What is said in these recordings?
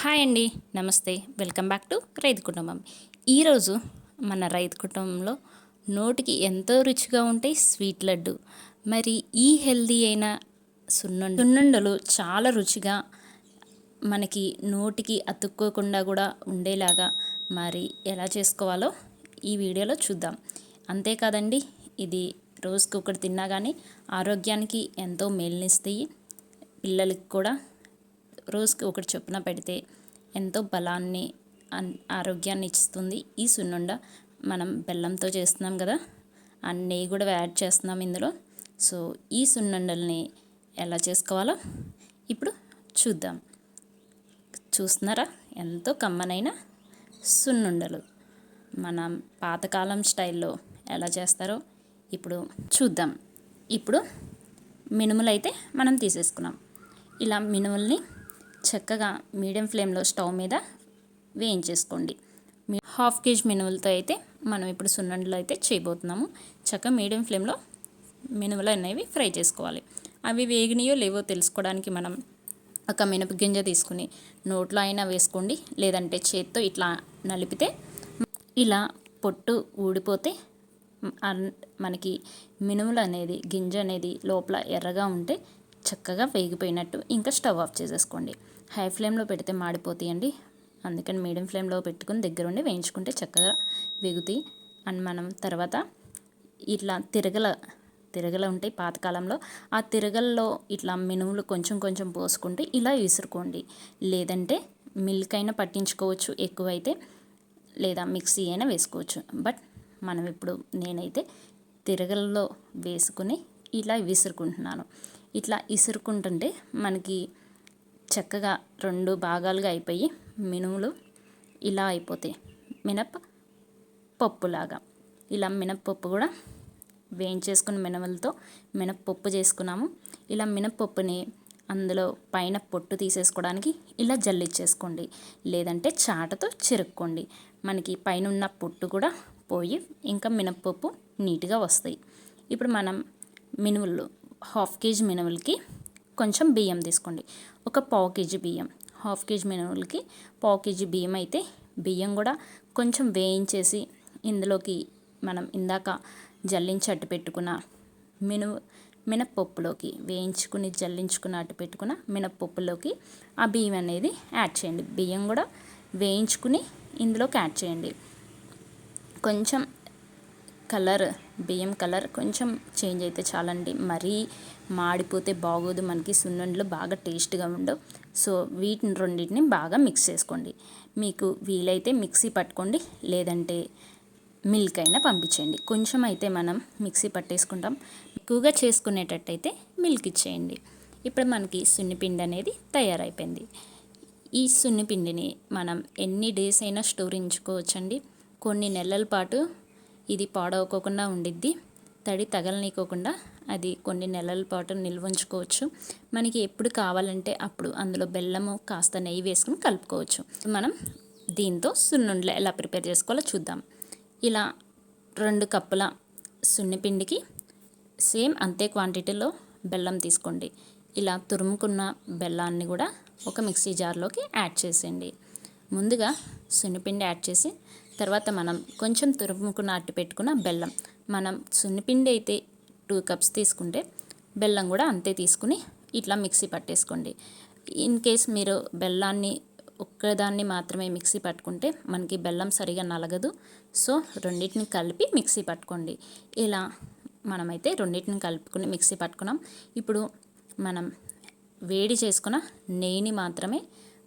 Hi అండి నమస్తే. Welcome back to రైతు కుటుంబం. ఈరోజు మన రైతు కుటుంబంలో నోటికి ఎంతో రుచిగా ఉంటాయి స్వీట్ లడ్డు. మరి ఈ హెల్దీ అయిన సున్నుండ సున్నుండలు చాలా రుచిగా మనకి నోటికి అతుక్కోకుండా కూడా ఉండేలాగా మరి ఎలా చేసుకోవాలో ఈ వీడియోలో చూద్దాం. అంతేకాదండి ఇది రోజుకి ఒకటి తిన్నా కానీ ఆరోగ్యానికి ఎంతో మేలునిస్తాయి. పిల్లలకి కూడా రోజుకి ఒకటి చొప్పున పెడితే ఎంతో బలాన్ని ఆరోగ్యాన్ని ఇస్తుంది. ఈ సున్నుండ మనం బెల్లంతో చేస్తున్నాం కదా ఆ నెయ్యి కూడా యాడ్ చేస్తున్నాం ఇందులో. సో ఈ సున్నుండల్ని ఎలా చేసుకోవాలో ఇప్పుడు చూద్దాం. చూస్తున్నారా? ఎంతో కమ్మనైన సున్నుండలు. మనం పాతకాలం స్టైల్లో ఎలా చేస్తారో ఇప్పుడు చూద్దాం. ఇప్పుడు మినుములు అయితే మనం తీసేసుకున్నాం. ఇలా మినుముల్ని చక్కగా మీడియం ఫ్లేమ్లో స్టవ్ మీద వేయించేసుకోండి. హాఫ్ కేజీ మినుములతో అయితే మనం ఇప్పుడు సున్నుండలు అయితే చేయబోతున్నాము. చక్కగా మీడియం ఫ్లేమ్లో మినుములు అనేవి ఫ్రై చేసుకోవాలి. అవి వేగినాయో లేవో తెలుసుకోవడానికి మనం ఒక మినప గింజ తీసుకుని నోట్లో అయినా వేసుకోండి. లేదంటే చేత్తో ఇట్లా నలిపితే ఇలా పొట్టు ఊడిపోతే మనకి మినుములు అనేది గింజ అనేది లోపల ఎర్రగా ఉంటే చక్కగా వేగిపోయినట్టు ఇంకా స్టవ్ ఆఫ్ చేసేసుకోండి. హై ఫ్లేమ్లో పెడితే మాడిపోతాయండి. అందుకని మీడియం ఫ్లేమ్లో పెట్టుకుని దగ్గరుండి వేయించుకుంటే చక్కగా వేగుతాయి. అండ్ మనం తర్వాత ఇట్లా తిరగల తిరగల ఉంటాయి పాతకాలంలో. ఆ తిరగల్లో ఇట్లా మినుములు కొంచెం కొంచెం పోసుకుంటే ఇలా విసురుకోండి. లేదంటే మిల్క్ అయినా పట్టించుకోవచ్చు ఎక్కువైతే లేదా మిక్సీ అయినా వేసుకోవచ్చు. బట్ మనం ఇప్పుడు నేనైతే తిరగల్లో వేసుకుని ఇలా విసురుకుంటున్నాను. ఇట్లా విసురుకుంటుంటే మనకి చక్కగా రెండు భాగాలుగా అయిపోయి మినుములు ఇలా అయిపోతాయి. మినప పప్పులాగా ఇలా మినప్పప్పు కూడా వేయించేసుకున్న మినములతో మినప్పప్పు చేసుకున్నాము. ఇలా మినప్పప్పుని అందులో పైన పొట్టు తీసేసుకోవడానికి ఇలా జల్లిచ్చేసుకోండి. లేదంటే చాటతో చిరుక్కోండి. మనకి పైన ఉన్న పొట్టు కూడా పోయి ఇంకా మినప్పప్పు నీట్గా వస్తాయి. ఇప్పుడు మనం మినుములు హాఫ్ కేజీ మినుములకి కొంచెం బియ్యం తీసుకోండి. ఒక పావు కేజీ బియ్యం. హాఫ్ కేజీ మినుములకి పావు కేజీ బియ్యం అయితే బియ్యం కూడా కొంచెం వేయించేసి ఇందులోకి మనం ఇందాక జల్లించి అట్టు పెట్టుకున్న మిను మినప్పప్పులోకి వేయించుకుని జల్లించుకుని అట్టు పెట్టుకున్న మినప్పప్పులోకి ఆ బియ్యం అనేది యాడ్ చేయండి. బియ్యం కూడా వేయించుకుని ఇందులోకి యాడ్ చేయండి. కొంచెం కలర్ బియ్యం కలర్ కొంచెం చేంజ్ అయితే చాలండి. మరీ మాడిపోతే బాగోదు. మనకి సున్నుండలు బాగా టేస్ట్గా ఉండవు. సో వీటిని రెండింటిని బాగా మిక్స్ చేసుకోండి. మీకు వీలైతే మిక్సీ పట్టుకోండి. లేదంటే మిల్క్ అయినా పంపించండి. కొంచెం అయితే మనం మిక్సీ పట్టేసుకుంటాం. ఎక్కువగా చేసుకునేటట్టయితే మిల్క్ ఇచ్చేయండి. ఇప్పుడు మనకి సున్నిపిండి అనేది తయారైపోయింది. ఈ సున్నిపిండిని మనం ఎన్ని డేస్ అయినా స్టోర్ ఉంచుకోవచ్చండి. కొన్ని నెలల పాటు ఇది పాడవకోకుండా ఉండిద్ది. తడి తగలనీకోకుండా అది కొన్ని నెలల పాటు నిల్వ ఉంచుకోవచ్చు మనకి ఎప్పుడు కావాలంటే అప్పుడు అందులో బెల్లము కాస్త నెయ్యి వేసుకుని కలుపుకోవచ్చు. మనం దీంతో సున్నుండలు ఎలా ప్రిపేర్ చేసుకోవాలో చూద్దాం. ఇలా రెండు కప్పుల సున్నిపిండికి సేమ్ అంతే క్వాంటిటీలో బెల్లం తీసుకోండి. ఇలా తురుముకున్న బెల్లాన్ని కూడా ఒక మిక్సీ జార్లోకి యాడ్ చేసేయండి. ముందుగా సున్నిపిండి యాడ్ చేసి తర్వాత మనం కొంచెం తురుముకున్న అట్టు పెట్టుకున్న బెల్లం. మనం సున్నిపిండి అయితే టూ కప్స్ తీసుకుంటే బెల్లం కూడా అంతే తీసుకుని ఇట్లా మిక్సీ పట్టేసుకోండి. ఇన్ కేస్ మీరు బెల్లాన్ని ఒక్కదాన్ని మాత్రమే మిక్సీ పట్టుకుంటే మనకి బెల్లం సరిగా నలగదు. సో రెండింటిని కలిపి మిక్సీ పట్టుకోండి. ఇలా మనమైతే రెండింటిని కలుపుకుని మిక్సీ పట్టుకున్నాం. ఇప్పుడు మనం వేడి చేసుకున్న నెయ్యిని మాత్రమే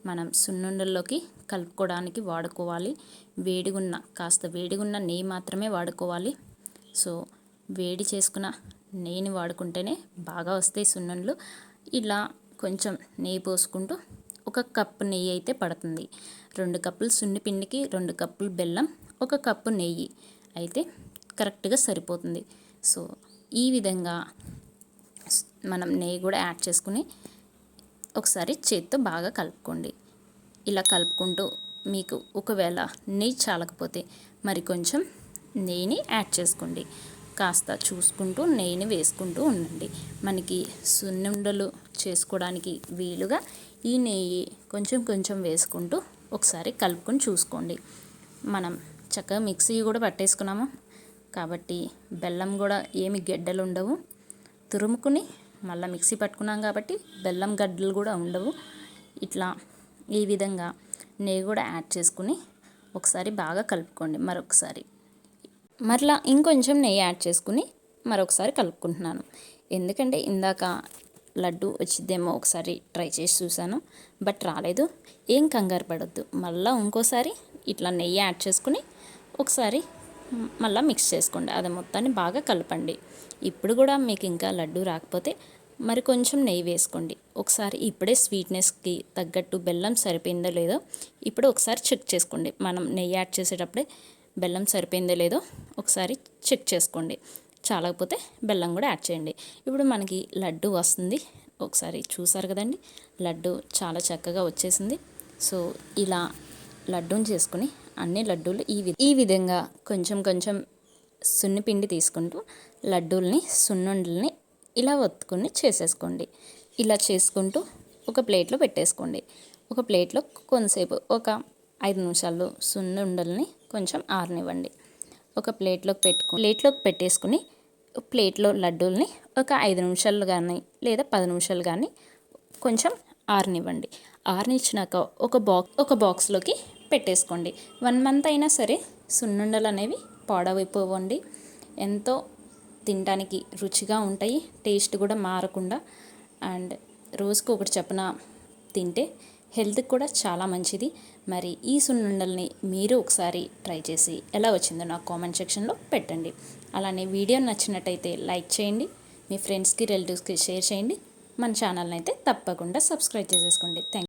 మనం సున్నుండల్లోకి కలుపుకోవడానికి వాడుకోవాలి. వేడిగున్న కాస్త వేడిగున్న నెయ్యి మాత్రమే వాడుకోవాలి. సో వేడి చేసుకున్న నెయ్యిని వాడుకుంటేనే బాగా వస్తాయి సున్నుండలు. ఇలా కొంచెం నెయ్యి పోసుకుంటూ ఒక కప్పు నెయ్యి అయితే పడుతుంది. రెండు కప్పులు సున్నిపిండికి రెండు కప్పులు బెల్లం ఒక కప్పు నెయ్యి అయితే కరెక్ట్గా సరిపోతుంది. సో ఈ విధంగా మనం నెయ్యి కూడా యాడ్ చేసుకుని ఒకసారి చేత్తో బాగా కలుపుకోండి. ఇలా కలుపుకుంటూ మీకు ఒకవేళ నెయ్యి చాలకపోతే మరి కొంచెం నెయ్యిని యాడ్ చేసుకోండి. కాస్త చూసుకుంటూ నెయ్యిని వేసుకుంటూ ఉండండి. మనకి సున్నుండలు చేసుకోవడానికి వీలుగా ఈ నెయ్యి కొంచెం కొంచెం వేసుకుంటూ ఒకసారి కలుపుకొని చూసుకోండి. మనం చక్కగా మిక్సీ కూడా పట్టేసుకున్నాము. కాబట్టి బెల్లం కూడా ఏమి గెడ్డలు ఉండవు తురుముకుని మళ్ళీ మిక్సీ పట్టుకున్నాం కాబట్టి బెల్లం గడ్డలు కూడా ఉండవు. ఇట్లా ఈ విధంగా నెయ్యి కూడా యాడ్ చేసుకుని ఒకసారి బాగా కలుపుకోండి. మరొకసారి. మరలా ఇంకొంచెం నెయ్యి యాడ్ చేసుకుని మరొకసారి కలుపుకుంటున్నాను. ఎందుకంటే ఇందాక లడ్డు వచ్చిద్దేమో ఒకసారి ట్రై చేసి చూశాను బట్ రాలేదు. ఏం కంగారు పడొద్దు. మళ్ళీ ఇంకోసారి ఇట్లా నెయ్యి యాడ్ చేసుకుని ఒకసారి మళ్ళీ మిక్స్ చేసుకోండి. అది మొత్తాన్ని బాగా కలపండి. ఇప్పుడు కూడా మీకు ఇంకా లడ్డు రాకపోతే మరి కొంచెం నెయ్యి వేసుకోండి. ఒకసారి ఇప్పుడే స్వీట్నెస్కి తగ్గట్టు బెల్లం సరిపోయిందో లేదో ఇప్పుడు ఒకసారి చెక్ చేసుకోండి. మనం నెయ్యి యాడ్ చేసేటప్పుడే బెల్లం సరిపోయిందో లేదో ఒకసారి చెక్ చేసుకోండి. చాలకపోతే బెల్లం కూడా యాడ్ చేయండి. ఇప్పుడు మనకి లడ్డు వస్తుంది. ఒకసారి చూసారు కదండి? లడ్డు చాలా చక్కగా వచ్చేసింది. సో ఇలా లడ్డూని చేసుకుని అన్ని లడ్డూలు ఈ ఈ విధంగా కొంచెం కొంచెం సున్నిపిండి తీసుకుంటూ లడ్డూల్ని సున్నుండల్ని ఇలా ఒత్తుకుని చేసేసుకోండి. ఇలా చేసుకుంటూ ఒక ప్లేట్లో పెట్టేసుకోండి. ఒక ప్లేట్లో కొంతసేపు ఒక ఐదు నిమిషాలు సున్నుండల్ని కొంచెం ఆరనివ్వండి. ఒక ప్లేట్లోకి పెట్టుకు ప్లేట్లోకి పెట్టేసుకుని ప్లేట్లో లడ్డూల్ని ఒక ఐదు నిమిషాలు కానీ లేదా పది నిమిషాలు కానీ కొంచెం ఆరనివ్వండి. ఆరనిచ్చినాక ఒక బాక్స్ ఒక బాక్స్లోకి పెట్టేసుకోండి. వన్ మంత్ అయినా సరే సున్నుండలు అనేవి పాడవైపోవండి. ఎంతో తినడానికి రుచిగా ఉంటాయి టేస్ట్ కూడా మారకుండా. అండ్ రోజుకు ఒకటి చొప్పున తింటే హెల్త్కి కూడా చాలా మంచిది. మరి ఈ సున్నుండల్ని మీరు ఒకసారి ట్రై చేసి ఎలా వచ్చిందో నాకు కామెంట్ సెక్షన్లో పెట్టండి. అలానే వీడియో నచ్చినట్టయితే లైక్ చేయండి మీ ఫ్రెండ్స్కి రిలేటివ్స్కి షేర్ చేయండి. మన ఛానల్ని అయితే తప్పకుండా సబ్స్క్రైబ్ చేసేసుకోండి. థ్యాంక్